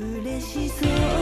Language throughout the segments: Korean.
嬉しそう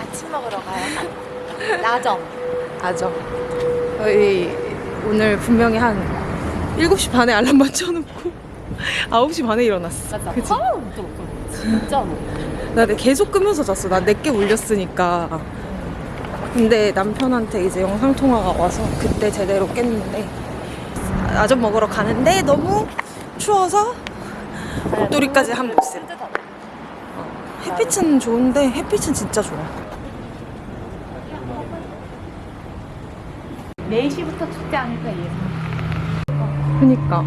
아침 먹으러 가요. 나점. 아죠. 저희 오늘 분명히 한 7시 반에 알람 맞춰놓고 9시 반에 일어났어. 맞아. 그치? 하나도 못 들었어. 진짜로. 나 근데 계속 끄면서 잤어. 나 내게 울렸으니까. 근데 남편한테 이제 영상통화가 와서 그때 제대로 깼는데 아점 먹으러 가는데 너무 추워서 옷도리까지 한 모습. 햇빛은 좋은데 햇빛은 진짜 좋아. 4시부터 춥지 않을까 예상. 그니까.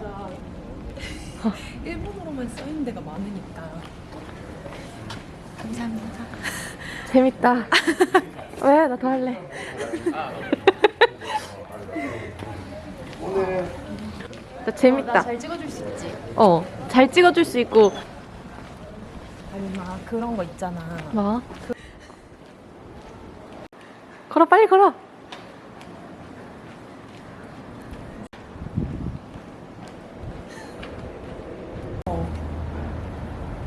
일본어로만 써있는 데가 많으니까. 감사합니다. 재밌다. 왜? 나 더 할래. 나 재밌다. 나 잘 찍어줄 수 있지. 어, 잘 찍어줄 수 있고. 아니, 막 그런 거 있잖아. 뭐? 걸어, 빨리 걸어.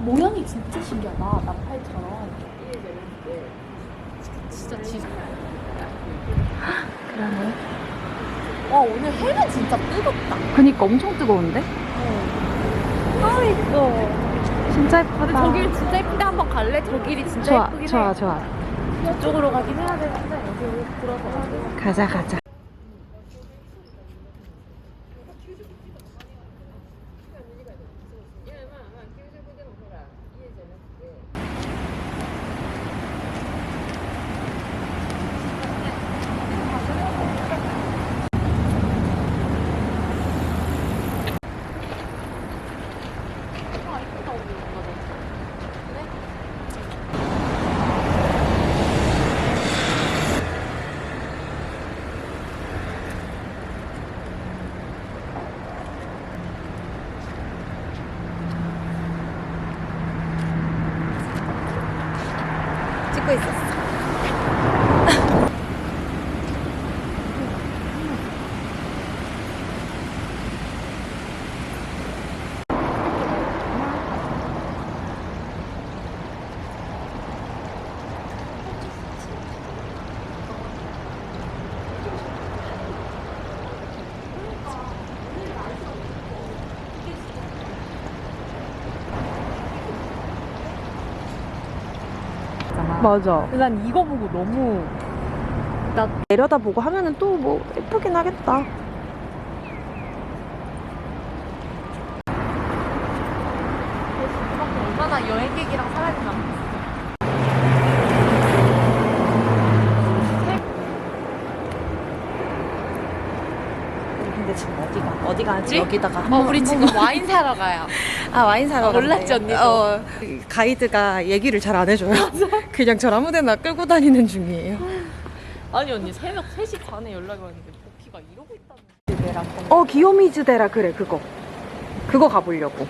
모양이 진짜 신기하다. 나팔처럼. 진짜 지. 그러네. 와 오늘 해가 진짜 뜨겁다. 그니까 엄청 뜨거운데? 어. 아 이뻐. 진짜 예쁘다. 근데 저길 진짜 예쁜데 한번 갈래? 저 길이 진짜 좋아, 예쁘긴 좋아, 해. 좋아. 저쪽으로 가긴 해야 되는데 여기 들어서. 가자, 가자. 찍고 있었어. 맞아. 근데 난 이거 보고 너무 내려다보고 하면은 또 뭐 예쁘긴 하겠다. 얼마나 여행객이랑 사람이 많겠어. 근데 지금 어디가? 어디 가지? 여기다가. 어, 우리 지금 와인 사러 가요. 아 와인 사러 어, 몰랐지. 언니도? 어, 가이드가 얘기를 잘 안 해줘요. 그냥 저 아무데나 끌고 다니는 중이에요. 아니 언니 새벽 3시 반에 연락이 왔는데 복희가 이러고 있다는 내랑 어 기요미즈데라 그래 그거. 그거 가보려고.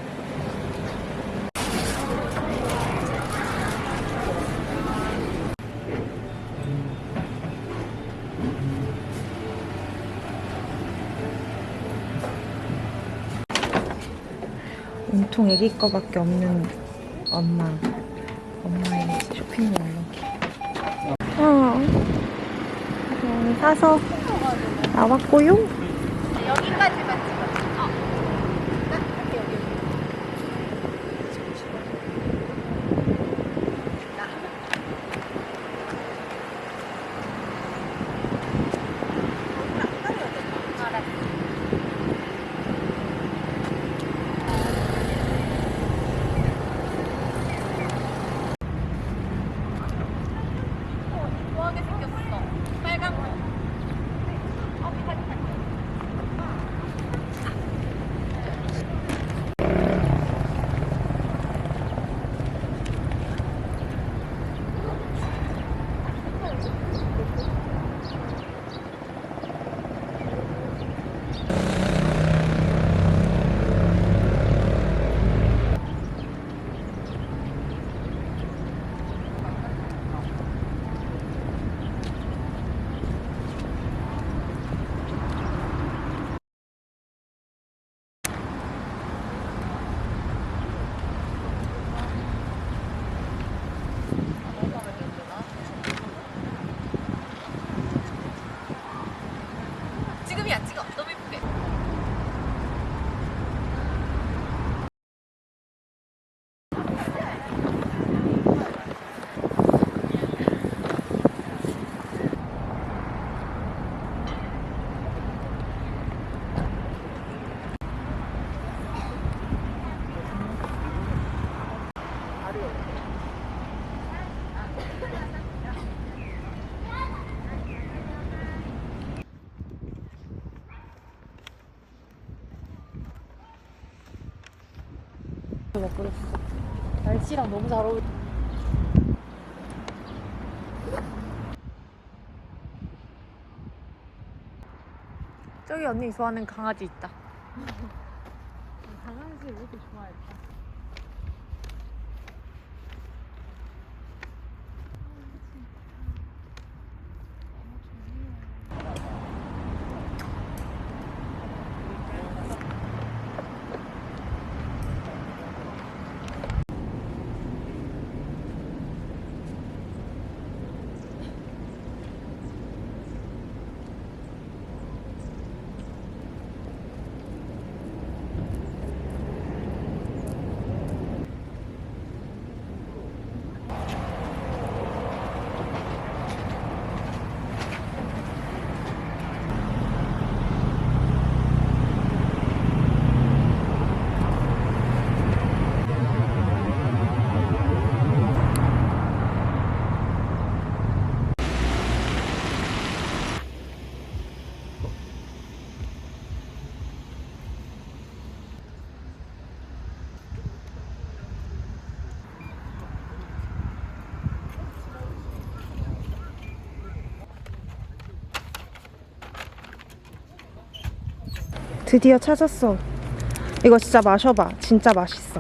온통 애기 거밖에 없는 엄마. 엄마의 쇼핑몰로. 어. 음, 사서 나왔고요. 날씨랑 너무 잘 어울려. 저기 언니 좋아하는 강아지 있다. 강아지 왜 이렇게 좋아할까? 드디어 찾았어. 이거 진짜 마셔봐. 진짜 맛있어.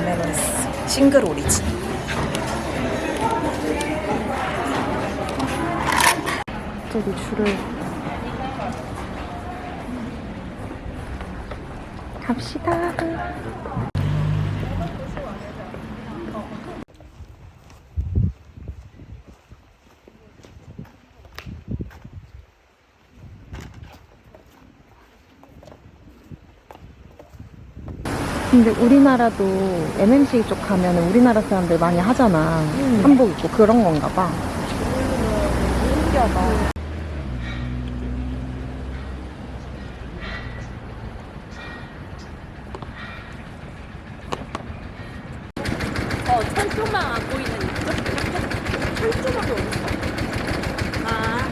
아메로스 싱글 오리진. 저기 줄을 갑시다. 근데 우리나라도 MMC 쪽 가면 우리나라 사람들 많이 하잖아. 한복 입고 그런 건가 봐. 어, 천조망 안 보이는 이쪽? 천조망이 어딨어? 아.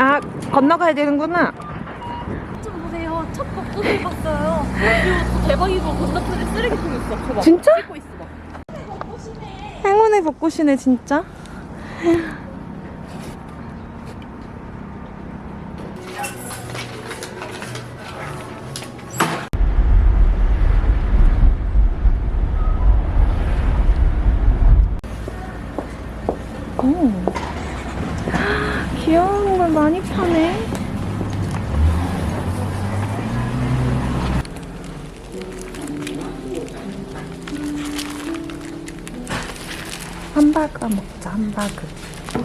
아, 건너 가야 되는구나. 좀 보세요. 첫 벚꽃을 봤어요. 대박이고 건너편에 쓰레기통 있어. 봐봐. 진짜? 찍고 있어. 봐. 행운의 벚꽃이네, 진짜. 오. 귀여운 걸 많이 파네. 함바그 먹자, 함바그.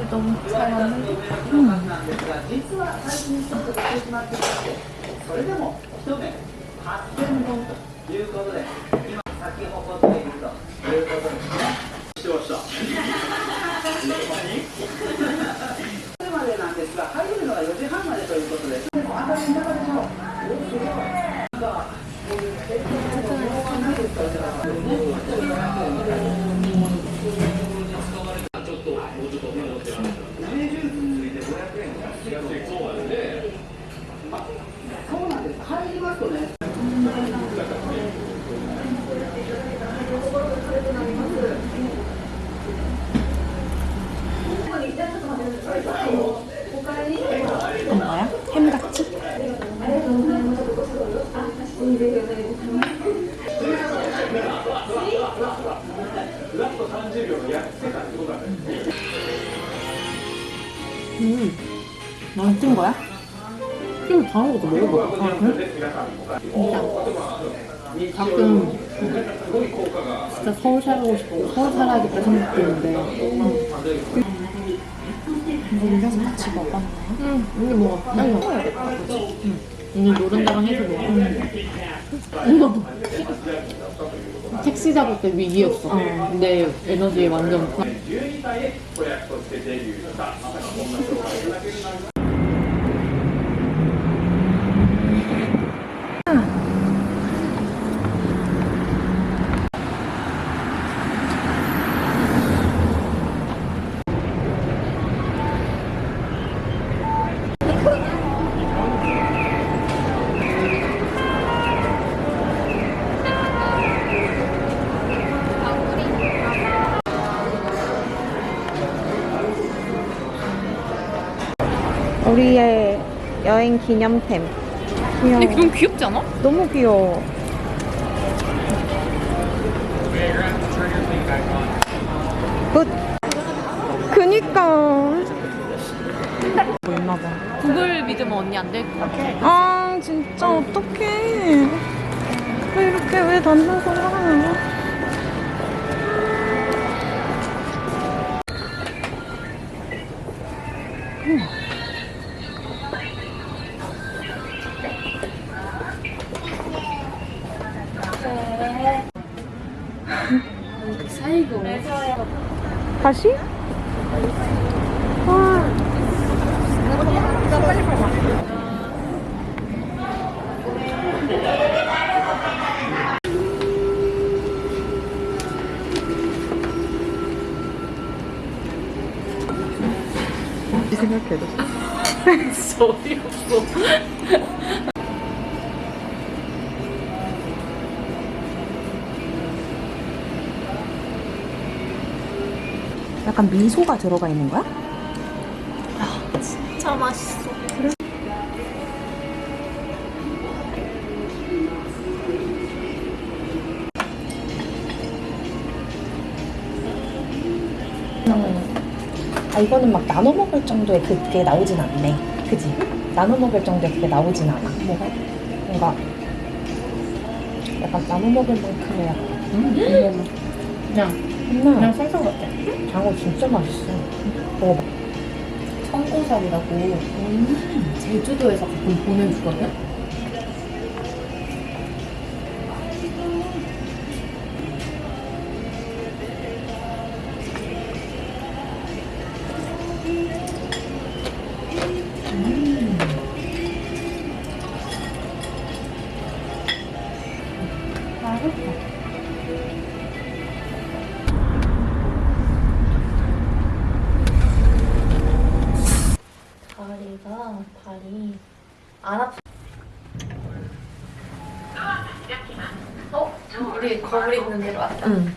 너무 잘 왔는데? そうなんです。入りますとね 가끔 진짜 서울 살고 싶고 서울 살아야겠다 생각되는데. 이거 올려서 같이 먹었네. 응 이게 뭐가 딱 먹어야겠다? 응. 오늘 노른자랑 해서 먹어. 이거 택시 잡을 때 위기였어. 내 에너지 완전 우리의 여행 기념템. 귀여워. 근데 너무 귀엽지 않아? 너무 귀여워. 굿. 그니까. 뭐 있나 봐. 구글 믿으면 언니 안 될 것 같아. 아, 진짜 어떡해. 왜 이렇게 왜 단단서 하 생각해도 진짜 어이없어. 약간 미소가 들어가 있는 거야? 진짜 맛있어. 아 이거는 막 나눠 먹을 정도의 그게 나오진 않네. 그지? 나눠 먹을 정도의 그게 나오진 않아. 뭐가? 뭔가 약간 나눠 먹을 만큼의 약간 음. 그냥, 맨날 그냥 생선 같아. 장어 진짜 맛있어. 먹어봐. 청고살이라고 음, 제주도에서 가끔 보내주거든? 다리가 발이 안 아파. 어? 우리 거울 있는 데로 왔다. 응.